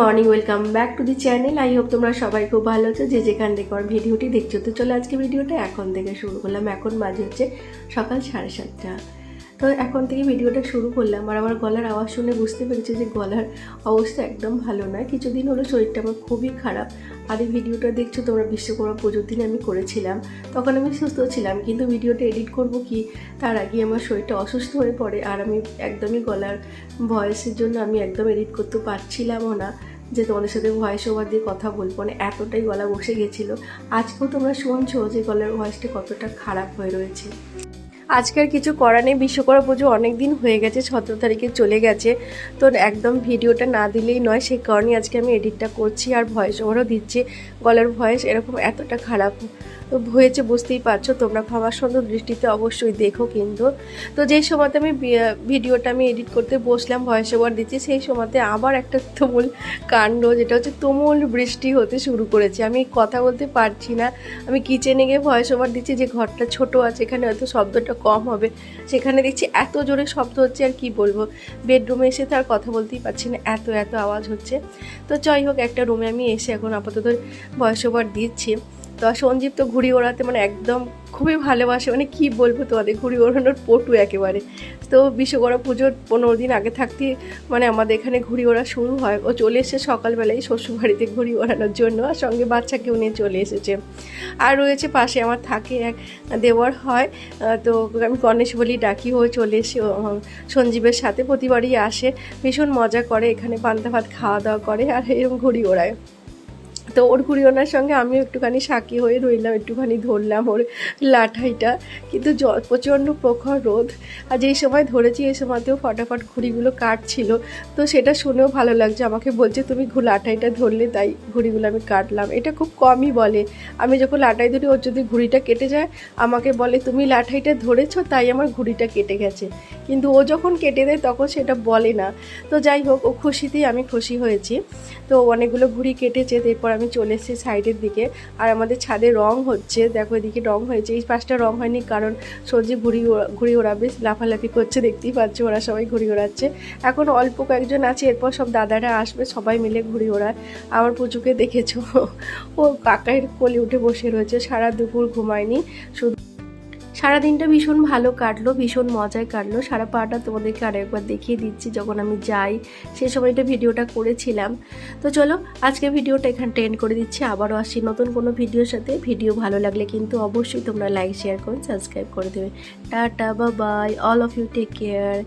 Morning, welcome back to the channel. I hope তোমরা সবাই খুব ভালো আছো। যে যেখান থেকে আমার ভিডিওটি দেখছ, তো চলো আজকে ভিডিওটা এখন থেকে শুরু করলাম। এখন বাজে হচ্ছে সকাল সাড়ে সাতটা। তো এখন থেকে ভিডিওটা শুরু করলাম। আর আমার গলার আওয়াজ শুনে বুঝতে পেরেছি যে গলার অবস্থা একদম ভালো নয়। কিছুদিন হলো শরীরটা আমার খুবই খারাপ। আর এই ভিডিওটা দেখছ তোমরা বিশ্বকর্মা পুজোর দিন আমি করেছিলাম। তখন আমি সুস্থ ছিলাম, কিন্তু ভিডিওটা এডিট করব কি? তার আগে আমার শরীরটা অসুস্থ হয়ে পড়ে আর আমি একদমই গলার ভয়েসের জন্য আমি একদম এডিট করতে পারছিলামও না। যে তোমাদের সাথে ভয়েস ওভার দিয়ে কথা বলব না, এতটাই গলা বসে গেছিল। আজকেও তোমরা শুনছো যে গলার ভয়েসটা কতটা খারাপ হয়ে রয়েছে। আজকের কিছু করা নেই, বিশ্বকর্মা পুজো অনেক দিন হয়ে গেছে, সতেরো তারিখে চলে গেছে। তো একদম ভিডিওটা না দিলেই নয় সেই কারণে আজকে আমি এডিটটা করছি আর ভয়েস ওভারও দিচ্ছি। গলার ভয়েস এরকম এতটা খারাপ হয়েছে, বুঝতেই পারছ, তোমরা ক্ষমার সুন্দর দৃষ্টিতে অবশ্যই দেখো কিন্তু। তো যেই সময়তে আমি ভিডিওটা আমি এডিট করতে বসলাম ভয়েস ওভার দিচ্ছি, সেই সময়তে আবার একটা তুমুল কাণ্ড, যেটা হচ্ছে তুমুল বৃষ্টি হতে শুরু করেছে। আমি কথা বলতে পারছি না, আমি কিচেনে গিয়ে ভয়েস ওভার দিচ্ছি যে ঘরটা ছোট আছে, এখানে হয়তো শব্দটা কম হবে। সেখানে দেখছি এত জোরে শব্দ হচ্ছে আর কি বলব? বেডরুমে এসে তো আর কথা বলতেই পারছি না, এত এত আওয়াজ হচ্ছে। তো যাই হোক, একটা রুমে আমি এসে এখন আপাতত ভয়েস ওভার দিচ্ছি। তো সঞ্জীব তো ঘুড়ি ওড়াতে মানে একদম খুবই ভালোবাসে। মানে কি বলব তোমাদের, ঘুড়ি ওড়ানোর পটু একেবারে। তো বিশ্বকর্মা পুজোর পনেরো দিন আগে থাকতে মানে আমাদের এখানে ঘুড়ি ওড়া শুরু হয়। ও চলে এসেছে সকালবেলায় শ্বশুরবাড়িতে ঘুড়ি ওড়ানোর জন্য আর সঙ্গে বাচ্চাকেও নিয়ে চলে এসেছে। আর রয়েছে পাশে আমার থাকে এক দেওয়ার হয়। তো আমি গণেশ বলি ডাকি হয়ে চলে এসে সঞ্জীবের সাথে প্রতিবারই আসে। ভীষণ মজা করে, এখানে পান্তা ভাত খাওয়া দাওয়া করে আর এরকম ঘুড়ি ওড়ায়। তো ওর ঘুড়ি ওনার সঙ্গে আমিও একটুখানি সাকি হয়ে রইলাম, একটুখানি ধরলাম ওর লাঠাইটা। কিন্তু প্রচণ্ড প্রখর রোদ। আর যেই সময় ধরেছি, এই সময়তেও ফটাফট ঘুড়িগুলো কাটছিল। তো সেটা শুনেও ভালো লাগছে। আমাকে বলছে, তুমি লাঠাইটা ধরলে, তাই ঘুড়িগুলো আমি কাটলাম। এটা খুব কমই বলে। আমি যখন লাঠাই ধরি, ওর যদি ঘুড়িটা কেটে যায়, আমাকে বলে, তুমি লাঠাইটা ধরেছো, তাই আমার ঘুড়িটা কেটে গেছে। কিন্তু ও যখন কেটে দেয় তখন সেটা বলে না। তো যাই হোক, ও খুশিতেই আমি খুশি হয়েছি। তো অনেকগুলো ঘুড়ি কেটেছে, এরপর আমি চলে এসেছি সাইডের দিকে। আর আমাদের ছাদে রং হচ্ছে, দেখো এদিকে রং হয়েছে। এই পাশটা রং হয়নি কারণ সবজি ঘুড়ি ঘুড়ি ওড়াবে, লাফালাফি করছে, দেখতেই পাচ্ছ ওরা সবাই ঘুড়ি ওড়াচ্ছে। এখন অল্প কয়েকজন আছে, এরপর সব দাদারা আসবে, সবাই মিলে ঘুড়ি ওড়ায়। আমার পুজোকে দেখেছ? ও কাকাইয়ের কোলে উঠে বসে রয়েছে, সারা দুপুর ঘুমায়নি। শুধু সারাদিনটা ভীষণ ভালো কাটলো, ভীষণ মজায় কাটলো। সারা পাটা তোমাদেরকে আরেকবার দেখিয়ে দিচ্ছি যখন আমি যাই সেই সময়টা ভিডিওটা করেছিলাম। তো চলো আজকে ভিডিওটা এখানে টেন্ড করে দিচ্ছি। আবারও আসি নতুন কোনো ভিডিওর সাথে। ভিডিও ভালো লাগলে কিন্তু অবশ্যই তোমরা লাইক শেয়ার করে সাবস্ক্রাইব করে দেবে। টাটা বা bye all of you take care